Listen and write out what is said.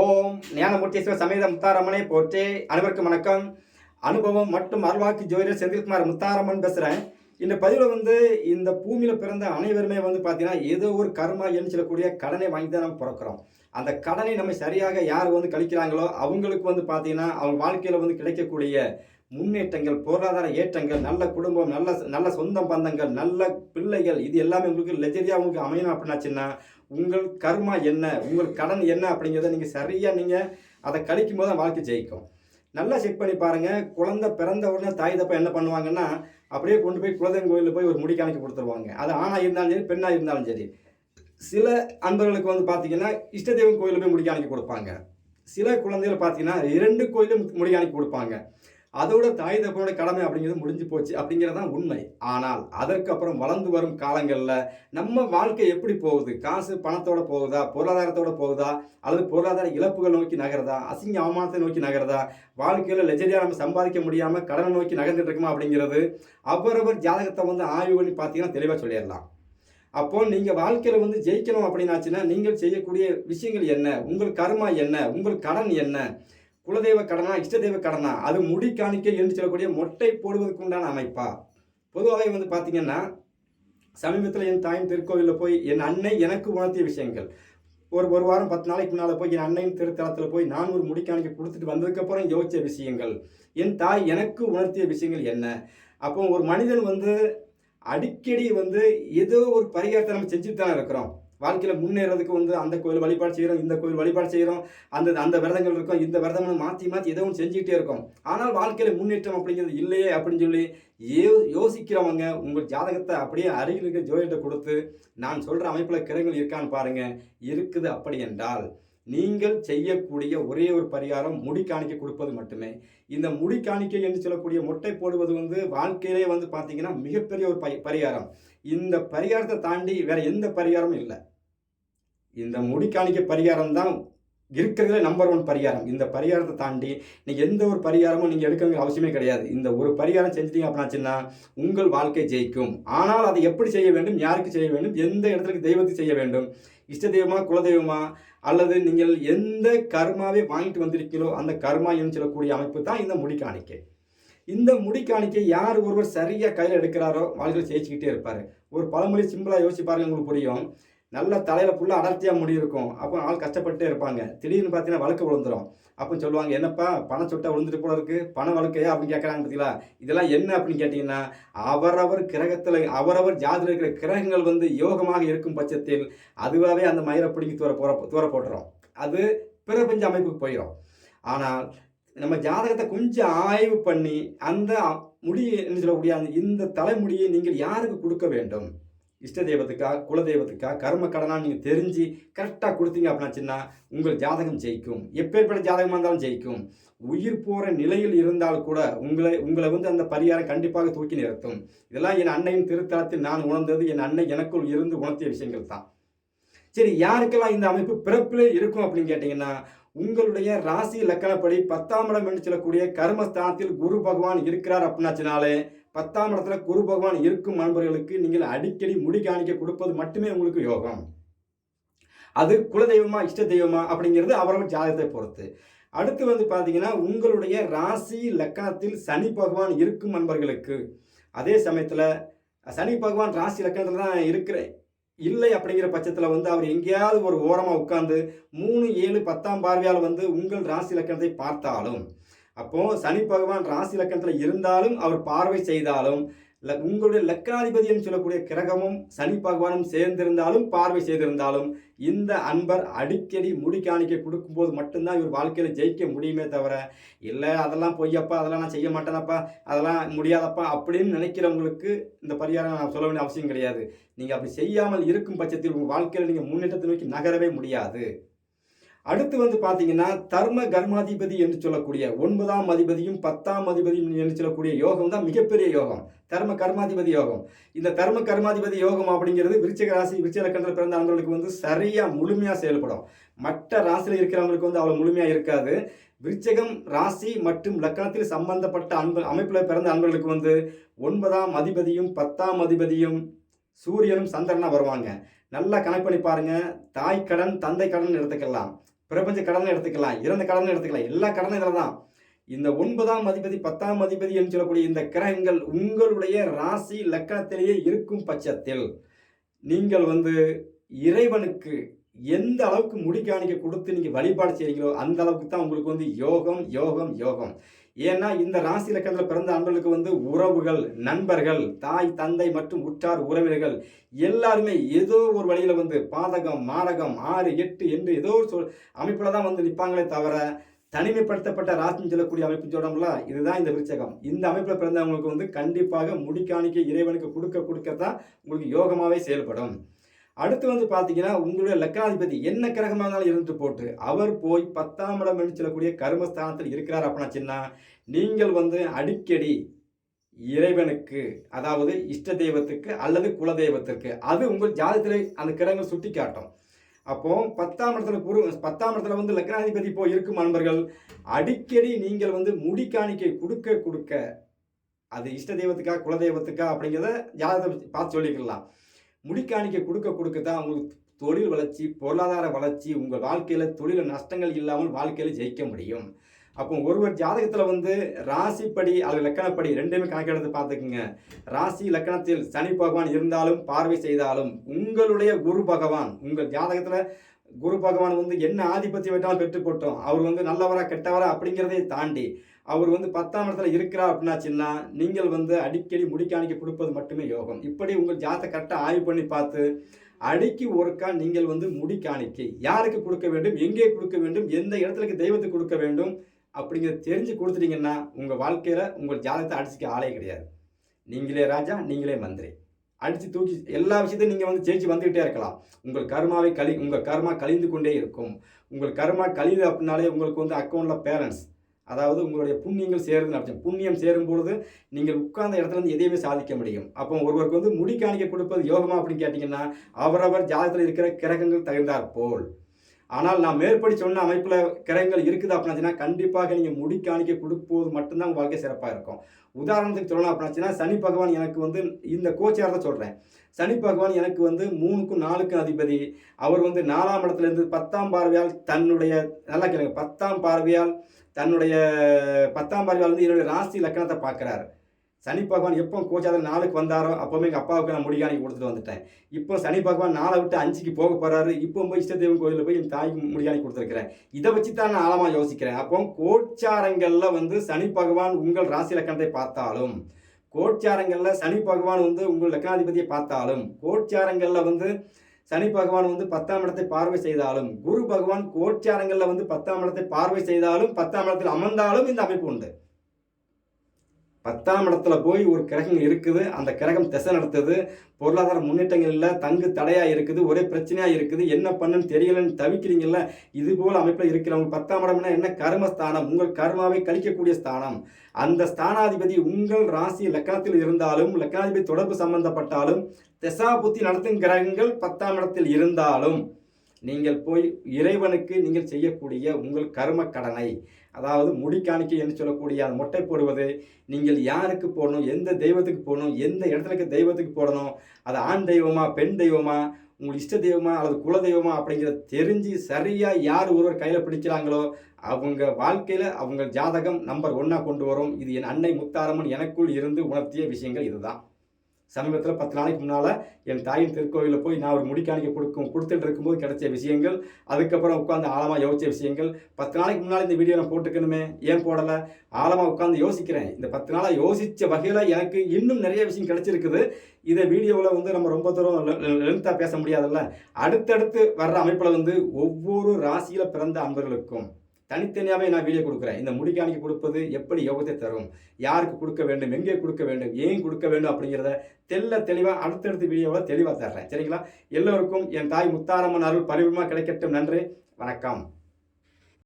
ஓம் ஞானமூர்த்தீஸ்வர சமேத முத்தாரம்மனை போற்றே. அனைவருக்கும் வணக்கம். அனுபவம் மற்றும் அருள்வாக்கு ஜோதிடர் செந்தில்குமார் முத்தாரம்மன் பேசுகிறேன் இந்த பதிவில் வந்து இந்த பூமியில் பிறந்த அனைவருமே வந்து பார்த்தீங்கன்னா ஏதோ ஒரு கர்மா என்று சொல்லக்கூடிய கடனை வாங்கி தான் நம்ம பிறக்கிறோம். அந்த கடனை நம்ம சரியாக யார் வந்து கழிக்கிறாங்களோ அவங்களுக்கு வந்து பார்த்தீங்கன்னா அவங்க வாழ்க்கையில் வந்து கிடைக்கக்கூடிய முன்னேற்றங்கள் பொருளாதார ஏற்றங்கள் நல்ல குடும்பம் நல்ல நல்ல சொந்த பந்தங்கள் நல்ல பிள்ளைகள் இது எல்லாமே உங்களுக்கு லெஜரியாக உங்களுக்கு அமையணும் அப்படின்னாச்சுன்னா உங்கள் கர்மா என்ன? உங்கள் கடன் என்ன அப்படிங்கிறத நீங்கள் சரியாக நீங்கள் அதை கழிக்கும் போது தான் வாழ்க்கை ஜெயிக்கும். நல்லா செக் பண்ணி பாருங்கள் குழந்தை பிறந்த உடனே தாய் தப்பா என்ன பண்ணுவாங்கன்னா அப்படியே கொண்டு போய் குலதெய்வம் கோயிலில் போய் ஒரு முடி கணக்கு கொடுத்துருவாங்க. அது ஆணாக இருந்தாலும் சரி பெண்ணாக இருந்தாலும் சரி. சில அன்பர்களுக்கு வந்து பார்த்தீங்கன்னா இஷ்ட தெய்வம் கோயிலில் போய் முடி கணக்கு கொடுப்பாங்க. சில குழந்தைகள் பார்த்தீங்கன்னா இரண்டு கோயிலும் முடி கணக்கு கொடுப்பாங்க. அதோட தாய் தப்பனோட கடமை அப்படிங்கிறது முடிஞ்சு போச்சு அப்படிங்கிறது தான் உண்மை. ஆனால் அதற்கப்புறம் வளர்ந்து வரும் காலங்களில் நம்ம வாழ்க்கை எப்படி போகுது? காசு பணத்தோட போகுதா? பொருளாதாரத்தோட போகுதா? அல்லது பொருளாதார இழப்புகள் நோக்கி நகருதா அசிங்க அவமானத்தை நோக்கி நகருதா வாழ்க்கையில் லெஜரியாக நம்ம சம்பாதிக்க முடியாமல் கடனை நோக்கி நகர்ந்துட்டு இருக்குமா அப்படிங்கிறது அவரவர் ஜாதகத்தை வந்து ஆய்வு பண்ணி பார்த்தீங்கன்னா தெளிவாக சொல்லிடலாம். அப்போ நீங்கள் வாழ்க்கையில் வந்து ஜெயிக்கணும் அப்படின்னாச்சுன்னா நீங்கள் செய்யக்கூடிய விஷயங்கள் என்ன? உங்கள் கர்மா என்ன? உங்கள் கடன் என்ன? குலதெய்வ கடனா இஷ்டதெய்வ கடனா? அது முடி காணிக்கை என்று சொல்லக்கூடிய மொட்டை போடுவதற்கு உண்டான அமைப்பா? பொதுவாகவே வந்து பார்த்தீங்கன்னா சமீபத்தில் என் தாயின் திருக்கோவிலில் போய் என் அன்னை எனக்கு உணர்த்திய விஷயங்கள். ஒரு ஒரு வாரம் பத்து நாளைக்கு முன்னால் போய் என் அன்னையின் திருத்தலத்தில் போய் நான் ஒரு முடி கொடுத்துட்டு வந்ததுக்கப்புறம் யோசித்த விஷயங்கள். என் தாய் எனக்கு உணர்த்திய விஷயங்கள் என்ன? அப்போ ஒரு மனிதன் வந்து அடிக்கடி வந்து ஏதோ ஒரு பரிகாரத்தை நம்ம செஞ்சுட்டு தான் இருக்கிறோம். வாழ்க்கையில் முன்னேறதுக்கு வந்து அந்த கோயில் வழிபாடு செய்கிறோம் இந்த கோயில் வழிபாடு செய்கிறோம் அந்த அந்த விரதங்கள் இருக்கும் இந்த விரதம் மாற்றி மாற்றி ஏதோ ஒன்று செஞ்சுக்கிட்டே இருக்கும். ஆனால் வாழ்க்கையில் முன்னேற்றம் அப்படிங்கிறது இல்லையே அப்படின்னு சொல்லி யோ யோசிக்கிறவங்க உங்கள் ஜாதகத்தை அப்படியே அருகில் இருக்கிற ஜோதிட்ட கொடுத்து நான் சொல்கிற அமைப்பில் கிரகங்கள் இருக்கான்னு பாருங்கள் இருக்குது அப்படி என்றால் நீங்கள் செய்யக்கூடிய ஒரே ஒரு பரிகாரம் முடி காணிக்கை கொடுப்பது மட்டுமே. இந்த முடி காணிக்கை என்று சொல்லக்கூடிய மொட்டை போடுவது வந்து வாழ்க்கையிலே வந்து பார்த்தீங்கன்னா மிகப்பெரிய ஒரு பரிகாரம். இந்த பரிகாரத்தை தாண்டி வேற எந்த பரிகாரமும் இல்லை. இந்த முடி காணிக்கை பரிகாரம் தான் இருக்கிறதுல நம்பர் ஒன் பரிகாரம். இந்த பரிகாரத்தை தாண்டி நீங்கள் எந்த ஒரு பரிகாரமும் நீங்கள் எடுக்கணுங்கிற அவசியமே கிடையாது. இந்த ஒரு பரிகாரம் செஞ்சிட்டீங்க அப்படின்னாச்சுன்னா உங்கள் வாழ்க்கை ஜெயிக்கும். ஆனால் அதை எப்படி செய்ய வேண்டும் யாருக்கு செய்ய வேண்டும் எந்த இடத்துக்கு தெய்வத்துக்கு செய்ய வேண்டும் இஷ்ட தெய்வமா குலதெய்வமா அல்லது நீங்கள் எந்த கர்மாவே வாங்கிட்டு வந்திருக்கீங்களோ அந்த கர்மா என்று சொல்லக்கூடிய அமைப்பு தான் இந்த முடி காணிக்கை இந்த முடி காணிக்கை யார் ஒருவர் சரியாக கையில் எடுக்கிறாரோ வாழ்க்கையில் ஜெயிச்சுக்கிட்டே இருப்பார். ஒரு பழமொழி சிம்பிளாக யோசிச்சு பாருங்க உங்களுக்கு புரியும். நல்ல தலையில் ஃபுல்லாக அடர்த்தியாக முடி இருக்கும். அப்போ ஆள் கஷ்டப்பட்டே இருப்பாங்க. திடீர்னு பார்த்தீங்கன்னா வழக்கு விழுந்துடும் அப்போ சொல்லுவாங்க என்னப்பா பணம் சொட்டை விழுந்துட்டு போல இருக்கு. பண வழக்கையா? அப்படின்னு கேட்குறாங்க பார்த்தீங்களா இதெல்லாம் என்ன அப்படின்னு கேட்டிங்கன்னா அவரவர் கிரகத்தில் அவரவர் ஜாதியில் இருக்கிற கிரகங்கள் வந்து யோகமாக இருக்கும் பட்சத்தில் அதுவாகவே அந்த மயிரை பிடிங்கி தூர போகிற தூர போட்டுரும். அது பிறப்பஞ்ச அமைப்புக்கு போயிடும் ஆனால் நம்ம ஜாதகத்தை கொஞ்சம் ஆய்வு பண்ணி அந்த முடியை என்ன சொல்லக்கூடிய அந்த இந்த தலைமுடியை நீங்கள் யாருக்கு கொடுக்க வேண்டும்? இஷ்ட தெய்வத்துக்கா குல தெய்வத்துக்கா கர்ம கடனா நீங்கள் தெரிஞ்சு கரெக்டாக கொடுத்தீங்க அப்படின்னாச்சுன்னா உங்கள் ஜாதகம் ஜெயிக்கும். எப்பேற்பட்ட ஜாதகமாக இருந்தாலும் ஜெயிக்கும். உயிர் போகிற நிலையில் இருந்தால் கூட உங்களை உங்களை வந்து அந்த பரிகாரம் கண்டிப்பாக தூக்கி நிறுத்தும். இதெல்லாம் என் அன்னையின் திருத்தலத்தில் நான் உணர்ந்தது. என் அன்னை எனக்குள் இருந்து உணர்த்திய விஷயங்கள் தான். சரி யாருக்கெல்லாம் இந்த அமைப்பு பிறப்பிலே இருக்கும் அப்படின்னு கேட்டிங்கன்னா உங்களுடைய ராசி லக்கணப்படி பத்தாம் இடம் என்று சொல்லக்கூடிய கர்மஸ்தானத்தில் குரு பகவான் இருக்கிறார் அப்படின்னாச்சினாலே பத்தாம் இடத்துல குரு பகவான் இருக்கும் நண்பர்களுக்கு நீங்கள் அடிக்கடி முடி காணிக்க கொடுப்பது மட்டுமே உங்களுக்கு யோகம். அது குலதெய்வமா இஷ்ட தெய்வமா அப்படிங்கிறது அவரவர் ஜாதகத்தை பொறுத்து. அடுத்து வந்து பார்த்தீங்கன்னா உங்களுடைய ராசி லக்கணத்தில் சனி பகவான் இருக்கும் நண்பர்களுக்கு. அதே சமயத்தில் சனி பகவான் ராசி லக்கணத்தில் தான் இருக்கிற இல்லை அப்படிங்கிற பட்சத்தில் வந்து அவர் எங்கேயாவது ஒரு ஓரமாக உட்காந்து மூணு ஏழு பத்தாம் பார்வையால் வந்து உங்கள் ராசி லக்கணத்தை பார்த்தாலும் அப்போ சனி பகவான் ராசி லக்கணத்தில் இருந்தாலும் அவர் பார்வை செய்தாலும் உங்களுடைய லக்கணாதிபதி என்று சொல்லக்கூடிய கிரகமும் சனி பகவானும் சேர்ந்திருந்தாலும் பார்வை செய்திருந்தாலும் இந்த அன்பர் அடிக்கடி முடி காணிக்கை கொடுக்கும்போது மட்டும்தான் இவர் வாழ்க்கையில் ஜெயிக்க முடியுமே தவிர இல்லை அதெல்லாம் பொய்யப்பா அதெல்லாம் நான் செய்ய மாட்டேனப்பா அதெல்லாம் முடியாதப்பா அப்படின்னு நினைக்கிறவங்களுக்கு இந்த பரிகாரம் நான் சொல்ல வேண்டிய அவசியம் கிடையாது. நீங்கள் அப்படி செய்யாமல் இருக்கும் பட்சத்தில் உங்கள் வாழ்க்கையில் நீங்கள் முன்னேற்றத்தை நோக்கி நகரவே முடியாது. அடுத்து வந்து பார்த்தீங்கன்னா தர்ம கர்மாதிபதி என்று சொல்லக்கூடிய ஒன்பதாம் அதிபதியும் பத்தாம் அதிபதியும் என்று சொல்லக்கூடிய யோகம் தான் மிகப்பெரிய யோகம். தர்ம கர்மாதிபதி யோகம். இந்த தர்ம கர்மாதிபதி யோகம் அப்படிங்கிறது விருச்சிக ராசி விருச்சிக பிறந்த அவங்களுக்கு வந்து சரியாக முழுமையாக செயல்படும். மற்ற ராசியில் இருக்கிறவங்களுக்கு வந்து அவ்வளோ முழுமையாக இருக்காது. விருச்சகம் ராசி மற்றும் லக்கணத்தில் சம்பந்தப்பட்ட அன்பு அமைப்பில் பிறந்த அன்பர்களுக்கு வந்து ஒன்பதாம் அதிபதியும் பத்தாம் அதிபதியும் சூரியனும் சந்திரனா வருவாங்க. நல்லா கணக்கு பண்ணி பாருங்க. தாய் கடன் தந்தை கடன் எடுத்துக்கலாம். பிரபஞ்ச கடனை எடுத்துக்கலாம் இறந்த கடனை எடுத்துக்கலாம் எல்லா கடனும் இதில் தான். இந்த ஒன்பதாம் அதிபதி பத்தாம் அதிபதி என்று சொல்லக்கூடிய இந்த கிரகங்கள் உங்களுடைய ராசி லக்கணத்திலேயே இருக்கும் பட்சத்தில் நீங்கள் வந்து இறைவனுக்கு எந்த அளவுக்கு முடிக்காணிக்க கொடுத்து நீங்கள் வழிபாடு செய்கிறீங்களோ அந்த அளவுக்கு தான் உங்களுக்கு வந்து யோகம் யோகம் யோகம். ஏன்னா இந்த ராசி இலக்கணத்தில் பிறந்த அன்பர்களுக்கு வந்து உறவுகள் நண்பர்கள் தாய் தந்தை மற்றும் உற்றார் உறவினர்கள் எல்லாருமே ஏதோ ஒரு வழியில் வந்து பாதகம் மாரகம் ஆறு எட்டு என்று ஏதோ ஒரு சொல் அமைப்பில் தான் வந்து நிற்பாங்களே தவிர தனிமைப்படுத்தப்பட்ட ராசின்னு சொல்லக்கூடிய அமைப்பு சொல்கிறோம்ல இதுதான் இந்த விருச்சகம். இந்த அமைப்பில் பிறந்தவங்களுக்கு வந்து கண்டிப்பாக முடிக்காணிக்க இறைவனுக்கு கொடுக்க கொடுக்கத்தான் உங்களுக்கு யோகமாகவே செயல்படும். அடுத்து வந்து பார்த்தீங்கன்னா உங்களுடைய லக்னாதிபதி என்ன கிரகமாக இருந்தாலும் இருந்துட்டு போட்டு அவர் போய் பத்தாம் இடம் என்று சொல்லக்கூடிய கர்மஸ்தானத்தில் இருக்கிறார் அப்படின்னா சின்ன நீங்கள் வந்து அடிக்கடி இறைவனுக்கு அதாவது இஷ்ட தெய்வத்துக்கு அல்லது குல தெய்வத்திற்கு அது உங்கள் ஜாதகத்தில் அந்த கிரகங்கள் சுட்டி காட்டும் அப்போ பத்தாம் இடத்துல குரு பத்தாம் இடத்துல வந்து லக்னாதிபதி போய் இருக்கும் அன்பர்கள் அடிக்கடி நீங்கள் வந்து முடி காணிக்கை கொடுக்க கொடுக்க அது இஷ்ட தெய்வத்துக்கா குல தெய்வத்துக்கா அப்படிங்கிறத ஜாதகத்தை பார்த்து சொல்லிக்கலாம். முடிக்காணிக்க கொடுக்க கொடுக்க தான் உங்களுக்கு தொழில் வளர்ச்சி பொருளாதார வளர்ச்சி உங்கள் வாழ்க்கையில் தொழில் நஷ்டங்கள் இல்லாமல் வாழ்க்கையில் ஜெயிக்க முடியும். அப்போ ஒருவர் ஜாதகத்தில் வந்து ராசிப்படி அல்லது லக்கணப்படி ரெண்டுமே கணக்கெடுத்து பார்த்துக்குங்க. ராசி லக்கணத்தில் சனி பகவான் இருந்தாலும் பார்வை செய்தாலும் உங்களுடைய குரு பகவான் உங்கள் ஜாதகத்தில் குரு பகவான் வந்து என்ன ஆதிபத்தியம் வேண்டாலும் பெற்றுக்கொட்டோம் அவர் வந்து நல்லவரா கெட்டவரா அப்படிங்கிறதையும் தாண்டி அவர் வந்து பத்தாம் இடத்துல இருக்கிறா அப்படின்னாச்சுன்னா நீங்கள் வந்து அடிக்கடி முடிக்காணிக்க கொடுப்பது மட்டுமே யோகம். இப்படி உங்கள் ஜாதகத்தை கரெக்டாக ஆய்வு பண்ணி பார்த்து அடிக்கி ஒருக்கா நீங்கள் வந்து முடி காணிக்கை யாருக்கு கொடுக்க வேண்டும் எங்கே கொடுக்க வேண்டும் எந்த இடத்துக்கு தெய்வத்துக்கு கொடுக்க வேண்டும் அப்படிங்கிறத தெரிஞ்சு கொடுத்துட்டீங்கன்னா உங்கள் வாழ்க்கையில் உங்கள் ஜாதகத்தை அடிச்சுக்க ஆளே கிடையாது. நீங்களே ராஜா நீங்களே மந்திரி. அடித்து தூக்கி எல்லா விஷயத்தையும் நீங்கள் வந்து ஜெயிச்சு வந்துக்கிட்டே இருக்கலாம். உங்கள் கர்மாவை கழி உங்கள் கர்மா கழிந்து கொண்டே இருக்கும். உங்கள் கர்மா கழிது அப்படின்னாலே உங்களுக்கு வந்து அக்கௌண்ட்டில் பேலன்ஸ் அதாவது உங்களுடைய புண்ணியங்கள் சேருதுன்னு அர்த்தம். புண்ணியம் சேரும் பொழுது நீங்கள் உட்கார்ந்த இடத்துல இருந்து எதையுமே சாதிக்க முடியும். அப்போ ஒருவருக்கு வந்து முடி காணிக்க கொடுப்பது யோகமா அப்படின்னு கேட்டிங்கன்னா அவரவர் ஜாதகத்தில் இருக்கிற கிரகங்கள் தகுந்தாற் போல். ஆனால் நான் மேற்படி சொன்ன அமைப்பில் கிரகங்கள் இருக்குது அப்படின்னாச்சுன்னா கண்டிப்பாக நீங்கள் முடி காணிக்க கொடுப்போது மட்டும்தான் உங்கள் வாழ்க்கை சிறப்பாக இருக்கும். உதாரணத்துக்கு சொல்லணும் அப்படின்னாச்சுன்னா சனி பகவான் எனக்கு வந்து இந்த கோச்சாரத்தை சொல்கிறேன் சனி பகவான் எனக்கு வந்து மூணுக்கும் நாலுக்கும் அதிபதி. அவர் வந்து நாலாம் இடத்துலேருந்து பத்தாம் பார்வையால் தன்னுடைய நல்லா கேளுங்க பத்தாம் பார்வையால் தன்னுடைய பத்தாம் பார்வையால் வந்து என்னுடைய ராசி லக்கணத்தை பார்க்குறாரு. சனி பகவான் எப்போ கோச்சாதன் நாளுக்கு வந்தாரோ அப்போவுமே எங்கள் அப்பாவுக்கு நான் முடிகாணி கொடுத்துட்டு வந்துட்டேன். இப்போ சனி பகவான் நாளை விட்டு அஞ்சுக்கு போக போகிறாரு இப்போ போய் இஷ்டதெய்வம் கோயிலில் போய் என் தாய்க்கு முடிகாணி கொடுத்துருக்கிறேன். இதை வச்சு தான் நான் ஆழமாக யோசிக்கிறேன். அப்போ கோச்சாரங்களில் வந்து சனி பகவான் உங்கள் ராசி லக்கணத்தை பார்த்தாலும் கோச்சாரங்களில் சனி பகவான் வந்து உங்கள் லக்னாதிபதியை பார்த்தாலும் கோச்சாரங்களில் வந்து சனி பகவான் வந்து பத்தாம் இடத்தை பார்வை செய்தாலும் குரு பகவான் கோச்சாரங்களில் வந்து பத்தாம் இடத்தை பார்வை செய்தாலும் பத்தாம் இடத்தில் அமர்ந்தாலும் இந்த அமைப்பு உண்டு. பத்தாம் இடத்துல போய் ஒரு கிரகம் இருக்குது அந்த கிரகம் திசை நடத்துது பொருளாதார முன்னேற்றங்கள் இல்லை தங்கு தடையாக இருக்குது ஒரே பிரச்சனையாக இருக்குது என்ன பண்ணுன்னு தெரியலன்னு தவிக்கிறீங்கல்ல இது போல் அமைப்பில் இருக்கிறவங்க பத்தாம் இடம்னா என்ன? கர்மஸ்தானம் உங்கள் கர்மாவை கழிக்கக்கூடிய ஸ்தானம். அந்த ஸ்தானாதிபதி உங்கள் ராசி லக்கணத்தில் இருந்தாலும் லக்கணாதிபதி தொடர்பு சம்பந்தப்பட்டாலும் திசா புத்தி நடத்தும் கிரகங்கள் பத்தாம் இடத்தில் இருந்தாலும் நீங்கள் போய் இறைவனுக்கு நீங்கள் செய்யக்கூடிய உங்கள் கர்ம கடனை அதாவது முடிக்காணிக்கை என்று சொல்லக்கூடிய அந்த மொட்டை போடுவது நீங்கள் யாருக்கு போடணும் எந்த தெய்வத்துக்கு போடணும் எந்த இடத்துலக்கு தெய்வத்துக்கு போடணும் அது ஆண் தெய்வமா பெண் தெய்வமா உங்கள் இஷ்ட தெய்வமா அல்லது குல தெய்வமா அப்படிங்கிறத தெரிஞ்சு சரியாக யார் ஒருவர் கையில் பிடிக்கிறாங்களோ அவங்க வாழ்க்கையில் அவங்க ஜாதகம் நம்பர் ஒன்னாக கொண்டு வரும். இது என் அன்னை முத்தாரம்மன் எனக்குள் இருந்து உணர்த்திய விஷயங்கள் இதுதான். சமீபத்தில் பத்து நாளைக்கு முன்னால் என் தாயின் திருக்கோவிலில் போய் நான் ஒரு முடிக்காணிக்க கொடுக்கும் கொடுத்துட்டு இருக்கும்போது கிடைச்ச விஷயங்கள் அதுக்கப்புறம் உட்காந்து ஆழமாக யோசித்த விஷயங்கள். பத்து நாளைக்கு முன்னால் இந்த வீடியோ நான் போட்டுக்கணுமே ஏன் போடலை? ஆழமாக உட்காந்து யோசிக்கிறேன். இந்த பத்து நாளாக யோசித்த வகையில் எனக்கு இன்னும் நிறைய விஷயம் கிடைச்சிருக்குது. இதை வீடியோவில் வந்து நம்ம ரொம்ப தூரம் லென்த்தாக பேச முடியாதுல்ல? அடுத்தடுத்து வர்ற அமைப்பில் வந்து ஒவ்வொரு ராசியில் பிறந்த அன்பர்களுக்கும் தனித்தனியாகவே நான் வீடியோ கொடுக்குறேன். இந்த முடிக்காணிக்கு கொடுப்பது எப்படி யோகத்தை தரும்? யாருக்கு கொடுக்க வேண்டும்? எங்கே கொடுக்க வேண்டும்? ஏன் கொடுக்க வேண்டும் அப்படிங்கிறத தெல்ல தெளிவாக அடுத்தடுத்த வீடியோவில் தெளிவாக தர்றேன். சரிங்களா? எல்லோருக்கும் என் தாய் முத்தாரம்மன் அருள் பரிவுமா கிடைக்கட்டும். நன்றி. வணக்கம்.